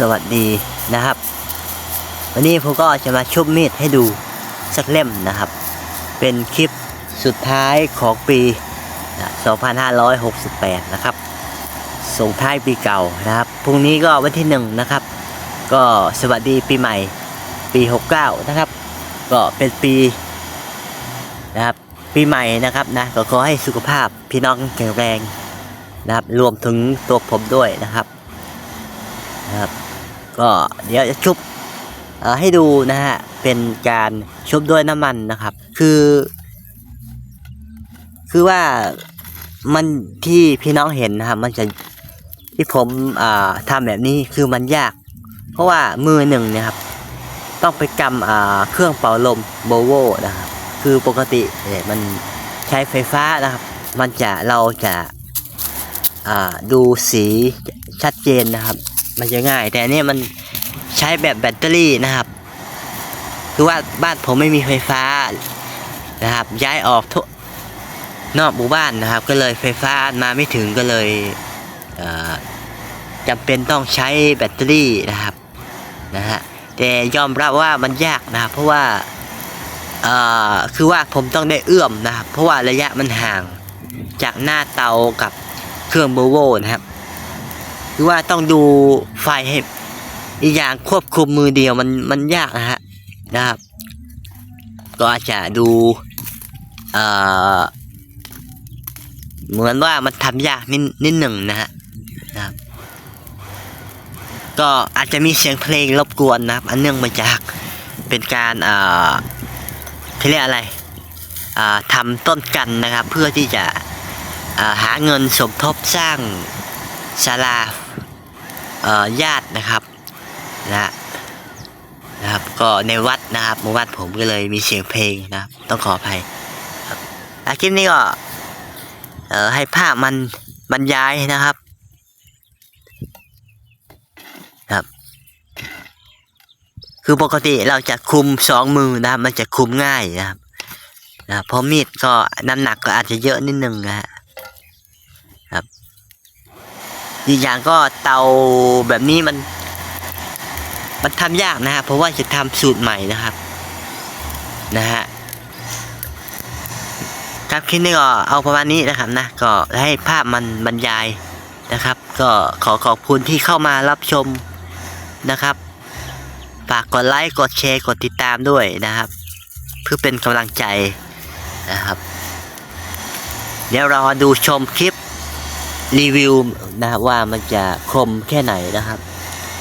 สวัสดีนะครับ วันนี้ผมก็จะมาชุบมีดให้ดูสักเล่มนะครับ เป็นคลิปสุดท้ายของปี 2568 นะครับ ส่งท้ายปีเก่านะครับ พรุ่งนี้ก็วันที่หนึ่งนะครับ ก็สวัสดีปีใหม่ปี 69 นะครับ ก็เป็นปีนะครับปีใหม่นะครับนะก็ขอให้สุขภาพพี่น้องแข็งแรงนะครับรวมถึงตัวผมด้วยนะครับนะครับ ก็เดี๋ยวจะชุบให้ดูนะฮะ เป็นการชุบด้วยน้ำมันนะครับ คือ คือว่ามันที่พี่น้องเห็นนะครับ มันจะที่ผมทำแบบนี้คือมันยาก เพราะว่ามือหนึ่งเนี่ยครับ ต้องไปกำเครื่องเป่าลมโบโวนะครับ คือปกติเนี่ยมันใช้ไฟฟ้านะครับ มันจะเราจะาดูสีชัดเจนนะครับ มันจะง่าย แต่นนี้มันใช้แบบแบตเตอรี่นะครับ คือว่าบ้านผมไม่มีไฟฟ้านะครับ ย้ายออกทุกนอกหมู่บ้านนะครับ ก็เลยไฟฟ้ามาไม่ถึงก็เลยเอ่อจำเป็นต้องใช้แบตเตอรี่นะครับนะฮะแต่ยอมรับว่ามันยากนะครับ เพราะว่าคือว่าผมต้องได้เอื้อมนะครับ เพราะว่าระยะมันห่างจากหน้าเตากับเครื่องโบโวนะครับ คือว่าต้องดูไฟให้อีกอย่างควบคุมมือเดียวมันมันยากนะฮะนะครับ ก็อาจจะดูเอ่อเหมือนว่ามันทำยากนิดนิดหนึ่งนะฮะนะครับ ก็อาจจะมีเสียงเพลงรบกวนนะครับ อันเนื่องมาจากเป็นการเอ่อเขาเรียกอะไรอ่าทำต้นกันนะครับ เพื่อที่จะาหาเงินสมทบสร้างศาลา ญาตินะครับนะนะครับ ก็ในวัดนะครับหมู่บ้านผมก็เลยมีเสียงเพลงนะครับ ต้องขออภัยครับคลิปนี้ก็เอ่อให้ภาพมันบรรยายนะครับครับ คือปกติเราจะคุมสองมือนะครับ มันจะคุมง่ายนะครับนะเพราะมีดก็น้ำหนักก็อาจจะเยอะนิดนึงนะฮะ อีกอย่างก็เตาแบบนี้มัน มันทำยากนะครับเพราะว่าจะทำสูตรใหม่นะครับนะฮะครับคลิปนี้ก็เอาประมาณนี้นะครับนะก็ให้ภาพมันบรรยายนะครับ ก็ขอขอบคุณที่เข้ามารับชมนะครับฝากกดไลค์กดแชร์กดติดตามด้วยนะครับ เพื่อเป็นกำลังใจนะครับ เดี๋ยวเราดูชมคลิป รีวิวนะครับว่ามันจะคมแค่ไหนนะครับ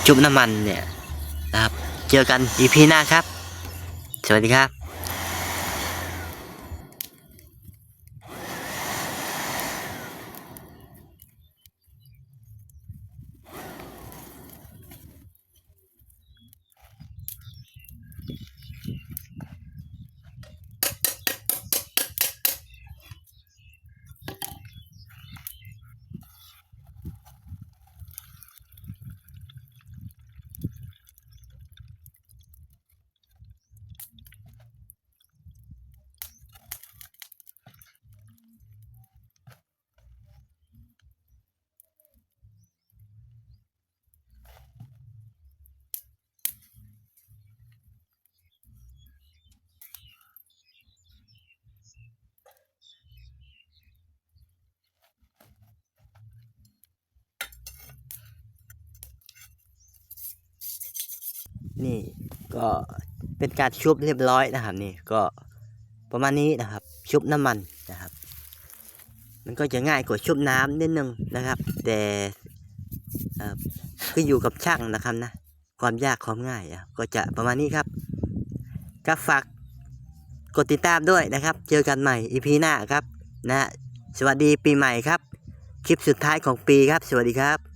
จุบน้ำมันเนี่ยนะครับ เจอกันอีพีหน้าครับ สวัสดีครับ นี่ก็เป็นการชุบเรียบร้อยนะครับนี่ก็ประมาณนี้นะครับ ชุบน้ำมันนะครับ มันก็จะง่ายกว่าชุบน้ำนิดนึงนะครับ แต่อ่อก็อยู่กับช่างนะครับนะความยากความง่ายก็จะประมาณนี้ครับก็ฝากกดติดตามด้วยนะครับ เจอกันใหม่ EP หน้าครับนะสวัสดีปีใหม่ครับ คลิปสุดท้ายของปีครับ สวัสดีครับ